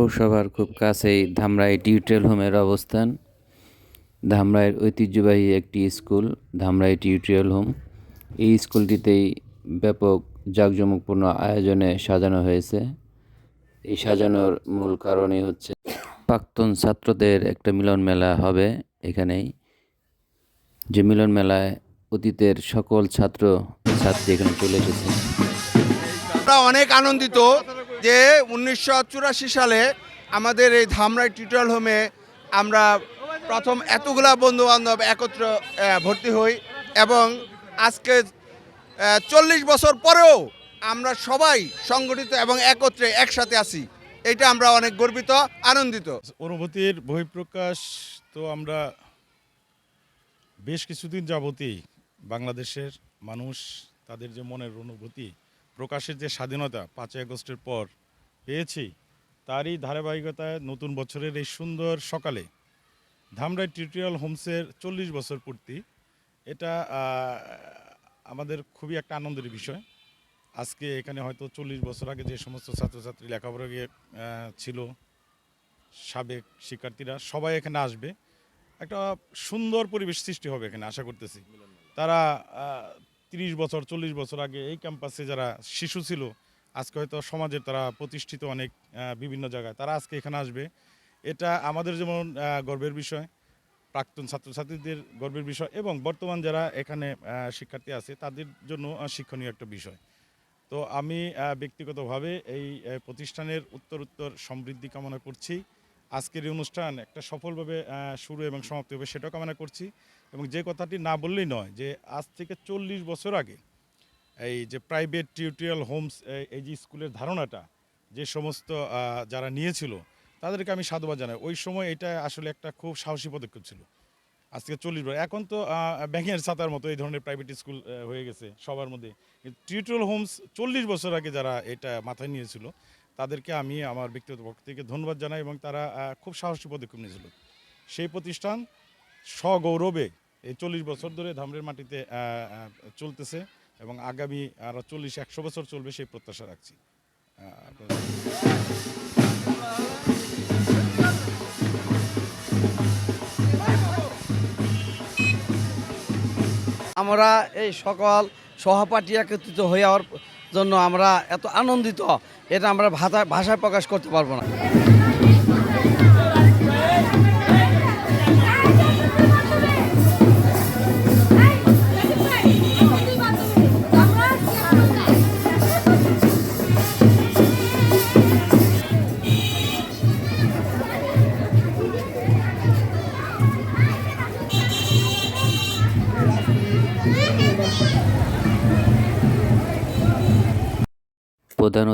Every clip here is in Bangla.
পৌরসভার খুব কাছেই ধামরাই টিউটোরিয়াল হোমের অবস্থান। ধামরাইয়ের ঐতিহ্যবাহী একটি স্কুল, ধামরাই টিউটোরিয়াল হোম। এই স্কুলটিতেই ব্যাপক জাঁকজমকপূর্ণ আয়োজনে সাজানো হয়েছে। এই সাজানোর মূল কারণই হচ্ছে প্রাক্তন ছাত্রদের একটা মিলন মেলা হবে এখানেই। যে মিলন মেলায় অতীতের সকল ছাত্র ছাত্রী এখানে চলে এসেছে। অনেক আনন্দিত। যে উনিশশো চুরাশি সালে আমাদের এই ধামরাই টিউটোরিয়াল হোমে আমরা প্রথম এতগুলা বন্ধু বান্ধব একত্র ভর্তি হই এবং আজকে চল্লিশ বছর পরেও আমরা সবাই সংগঠিত এবং একত্রে একসাথে আছি। এটা আমরা অনেক গর্বিত, আনন্দিত। অনুভূতির বহিঃপ্রকাশ তো আমরা বেশ কিছুদিন যাবতই বাংলাদেশের মানুষ তাদের যে মনের অনুভূতি প্রকাশের যে স্বাধীনতা পাঁচই আগস্টের পর পেয়েছি, তারই ধারাবাহিকতায় নতুন বছরের এই সুন্দর সকালে ধামরাই টিউটোরিয়াল হোমসের চল্লিশ বছর পূর্তি। এটা আমাদের খুবই একটা আনন্দের বিষয়। আজকে এখানে হয়তো চল্লিশ বছর আগে যে সমস্ত ছাত্রছাত্রী লেখাপড়া গিয়ে ছিল সাবেক শিক্ষার্থীরা, সবাই এখানে আসবে। একটা সুন্দর পরিবেশ সৃষ্টি হবে এখানে, আশা করতেছি। তারা তিরিশ বছর, চল্লিশ বছর আগে এই ক্যাম্পাসে যারা শিশু ছিল, আজকে হয়তো সমাজের তারা প্রতিষ্ঠিত অনেক বিভিন্ন জায়গায়। তারা আজকে এখানে আসবে। এটা আমাদের যেমন গর্বের বিষয়, প্রাক্তন ছাত্রছাত্রীদের গর্বের বিষয় এবং বর্তমান যারা এখানে শিক্ষার্থী আছে, তাদের জন্য শিক্ষণীয় একটা বিষয়। তো আমি ব্যক্তিগতভাবে এই প্রতিষ্ঠানের উত্তর উত্তর সমৃদ্ধি কামনা করছি। আজকের এই অনুষ্ঠান একটা সফলভাবে শুরু এবং সমাপ্তি হবে সেটাও কামনা করছি। এবং যে কথাটি না বললেই নয় যে আজ থেকে চল্লিশ বছর আগে এই যে প্রাইভেট টিউটোরিয়াল হোমস এই যে স্কুলের ধারণাটা যে সমস্ত যারা নিয়েছিল তাদেরকে আমি সাধুবাদ জানাই। ওই সময় এটা আসলে একটা খুব সাহসী পদক্ষেপ ছিল। আজ থেকে চল্লিশ বছর। এখন তো আহ, ব্যাঙের ছাতার মতো এই ধরনের প্রাইভেট স্কুল হয়ে গেছে সবার মধ্যে। টিউটোরিয়াল হোমস চল্লিশ বছর আগে যারা এটা মাথায় নিয়েছিল তাদেরকে আমি আমার ব্যক্তিগত পক্ষ থেকে ধন্যবাদ জানাই এবং তারা খুব সাহসী পদক্ষেপ নিয়েছিল। সেই প্রতিষ্ঠান সগৌরবে এই চল্লিশ বছর ধরে ধামরের মাটিতে চলতেছে এবং আগামী আরও চল্লিশ, একশো বছর চলবে সেই প্রত্যাশা রাখছি। আমরা এই সকল সহপাঠী একত্রিত হয়ে জন্য আমরা এত আনন্দিত এটা আমরা ভাষায় প্রকাশ করতে পারব না।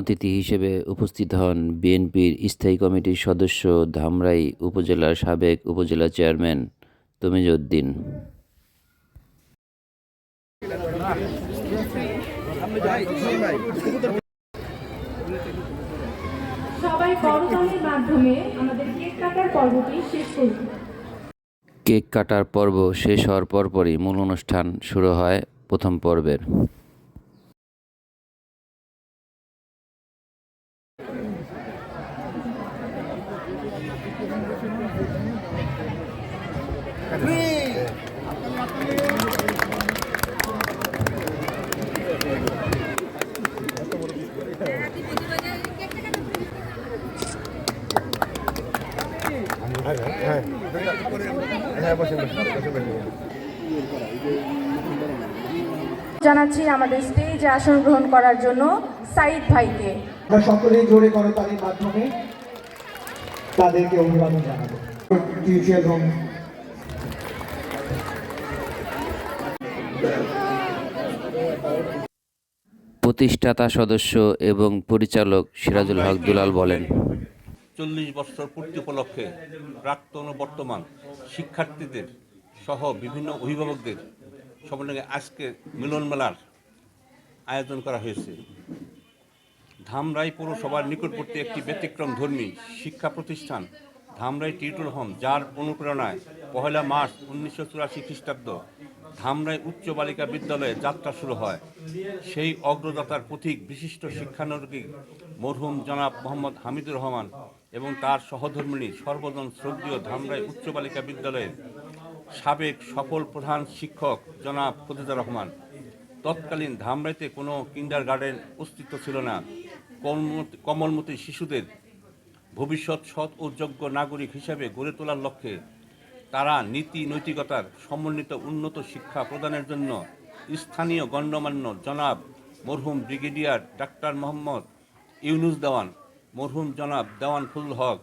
অতিথি হিসেবে উপস্থিত হন বিএনপির স্থায়ী কমিটির সদস্য ধামরাই উপজেলার সাবেক উপজেলা চেয়ারম্যান তমিজউদ্দিন। সবাই করতালির মাধ্যমে আমাদের কেক কাটার পর্বটি শেষ করব কেক কাটার পর্ব শেষ হওয়ার পরপরই মূল অনুষ্ঠান শুরু হয় প্রথম পর্বের। জানাচ্ছি আমাদের স্টেজে আসন গ্রহণ করার জন্য সাইদ ভাইকে। আমরা সকলেই জোরে করতালির মাধ্যমে তাদেরকে অভিবাদন জানাব। প্রতিষ্ঠাতা সদস্য এবং পরিচালক সিরাজুল হক দুলাল বলেন চল্লিশ বছর পূর্তি উপলক্ষে প্রাক্তন ও বর্তমান শিক্ষার্থীদের সহ বিভিন্ন অভিভাবকদের সমন্বয়ে আজকে মিলন মেলার আয়োজন করা হয়েছে। ধামরাই পৌরসভার নিকটবর্তী একটি ব্যতিক্রম ধর্মী শিক্ষা প্রতিষ্ঠান ধামরাই টিউটর হোম, যার অনুপ্রেরণায় পহেলা মার্চ উনিশশো চুরাশি খ্রিস্টাব্দ ধামরাই উচ্চ বালিকা বিদ্যালয়ে যাত্রা শুরু হয়। সেই অগ্রদাতার পথিক বিশিষ্ট শিক্ষানবিক মরহুম জনাব মোহাম্মদ হামিদুর রহমান এবং তার সহধর্মিণী সর্বজন শ্রদ্ধীয় ধামরাই উচ্চ বালিকা বিদ্যালয়ের সাবেক সফল প্রধান শিক্ষক জনাব ফজিদুর রহমান। তৎকালীন ধামরাইতে কোনো কিন্ডার গার্ডেন অস্তিত্ব ছিল না। কমলমতি শিশুদের ভবিষ্যৎ সৎ ও যোগ্য নাগরিক হিসেবে গড়ে তোলার লক্ষ্যে তারা নীতি নৈতিকতার সমন্বিত উন্নত শিক্ষা প্রদানের জন্য স্থানীয় গণ্যমান্য জনাব মরহুম ব্রিগেডিয়ার ডাক্তার মোহাম্মদ ইউনুস দেওয়ান মরহুম জনাব দেওয়ান ফুল হক,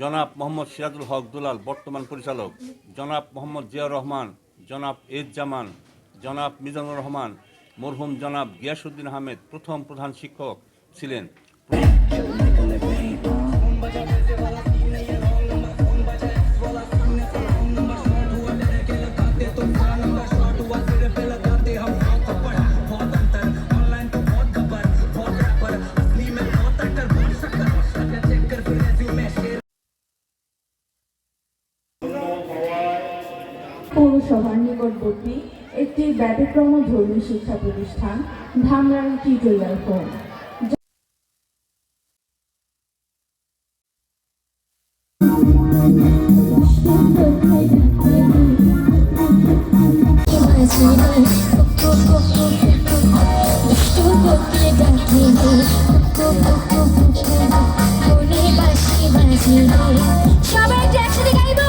জনাব মোহাম্মদ সিরাজুল হক দুলাল, বর্তমান পরিচালক, জনাব মোহাম্মদ জিয়াউর রহমান, জনাব জামান জনাব মিজানুর রহমান, মরহুম জনাব গিয়াসুদ্দিন আহমেদ প্রথম প্রধান শিক্ষক ছিলেন। একটি ব্যতিক্রম ধর্মী শিক্ষা প্রতিষ্ঠান ধামরাই টিউটোরিয়াল হোম। সবাই একসাথে গাইব।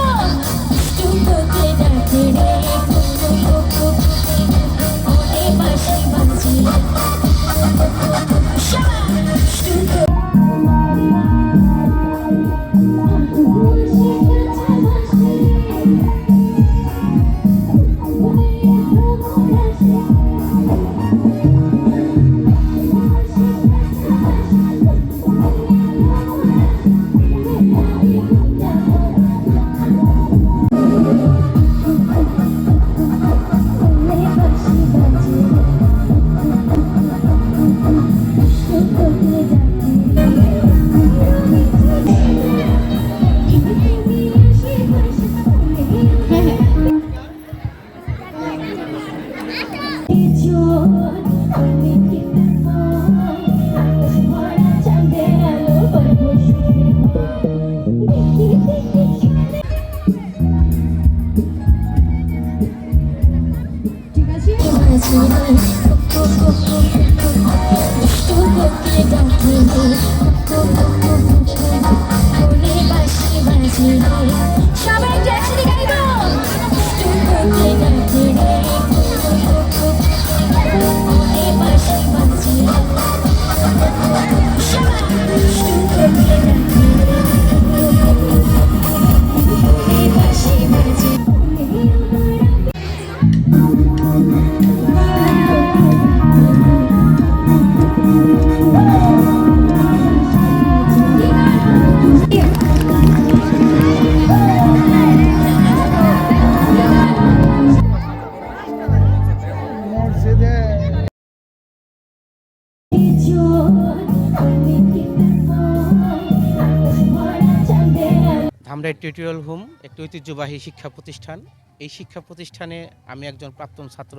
ধামরাই টিউটোরিয়াল হোম একটি ঐতিহ্যবাহী শিক্ষা প্রতিষ্ঠান। এই শিক্ষা প্রতিষ্ঠানে আমি একজন প্রাক্তন ছাত্র।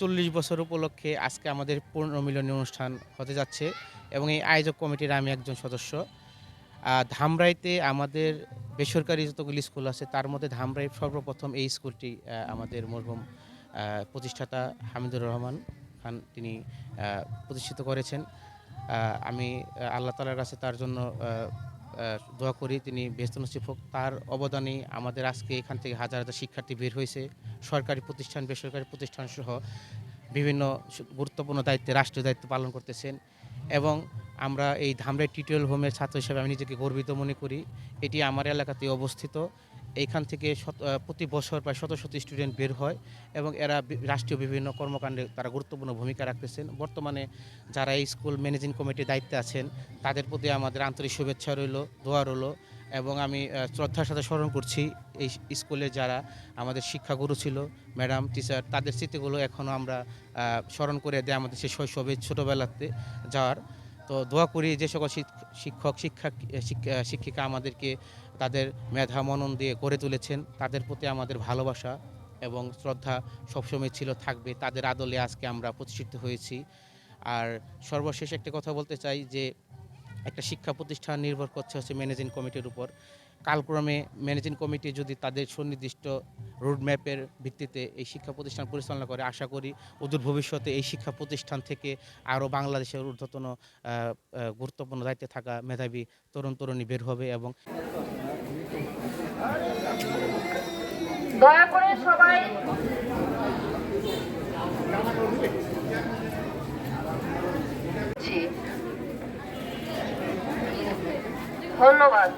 চল্লিশ বছর উপলক্ষে আজকে আমাদের পুনর্মিলনী অনুষ্ঠান হতে যাচ্ছে এবং এই আয়োজক কমিটির আমি একজন সদস্য। ধামরাইতে আমাদের বেসরকারি যতগুলি স্কুল আছে, তার মধ্যে ধামরাই সর্বপ্রথম এই স্কুলটি আমাদের মরহুম প্রতিষ্ঠাতা হামিদুর রহমান খান তিনি প্রতিষ্ঠিত করেছেন। আমি আল্লাহ তালার কাছে তার জন্য দোয়া করি তিনি ব্যস্ত নসিব হোক। তার অবদানে আমাদের আজকে এখান থেকে হাজার হাজার শিক্ষার্থী বের হয়েছে। সরকারি প্রতিষ্ঠান, বেসরকারি প্রতিষ্ঠান সহ বিভিন্ন গুরুত্বপূর্ণ দায়িত্বে, রাষ্ট্রীয় দায়িত্ব পালন করতেছেন এবং আমরা এই ধামরাই টিউটোরিয়াল হোমের ছাত্র হিসেবে আমি নিজেকে গর্বিত মনে করি। এটি আমার এলাকাতে অবস্থিত। এইখান থেকে শত- প্রতি বছর প্রায় শত শত স্টুডেন্ট বের হয় এবং এরা রাষ্ট্রীয় বিভিন্ন কর্মকাণ্ডে তারা গুরুত্বপূর্ণ ভূমিকা রাখতেছেন। বর্তমানে যারা এই স্কুল ম্যানেজিং কমিটির দায়িত্বে আছেন, তাদের প্রতি আমাদের আন্তরিক শুভেচ্ছা রইল, দোয়া রইল এবং আমি শ্রদ্ধার সাথে স্মরণ করছি এই স্কুলে যারা আমাদের শিক্ষাগুরু ছিল ম্যাডাম টিচার তাদের স্মৃতিগুলো এখনও আমরা স্মরণ করে দেয় আমাদের সেই শৈশবে ছোটোবেলাতে যাওয়ার। তো দোয়া করি যে সকল শিক- শিক্ষক, শিক্ষা শিক্ষা- শিক্ষিকা আমাদেরকে তাদের মেধা মনন দিয়ে গড়ে তুলেছেন। তাদের প্রতি আমাদের ভালোবাসা এবং শ্রদ্ধা সবসময় ছিল, থাকবে। তাদের আদলে আজকে আমরা প্রতিষ্ঠিত হয়েছি। আর সর্বশেষ একটা কথা বলতে চাই যে, একটা শিক্ষা প্রতিষ্ঠান নির্ভর করছে হচ্ছে ম্যানেজিং কমিটির উপর। কালক্রমে ম্যানেজিং কমিটি যদি তাদের সুনির্দিষ্ট রোডম্যাপের ভিত্তিতে এই শিক্ষা প্রতিষ্ঠান পরিচালনা করে, আশা করি অদূর ভবিষ্যতে এই শিক্ষা প্রতিষ্ঠান থেকে আরও বাংলাদেশের ঊর্ধ্বতন গুরুত্বপূর্ণ দায়িত্বে থাকা মেধাবী তরুণ তরুণী বের হবে এবং ধন্যবাদ।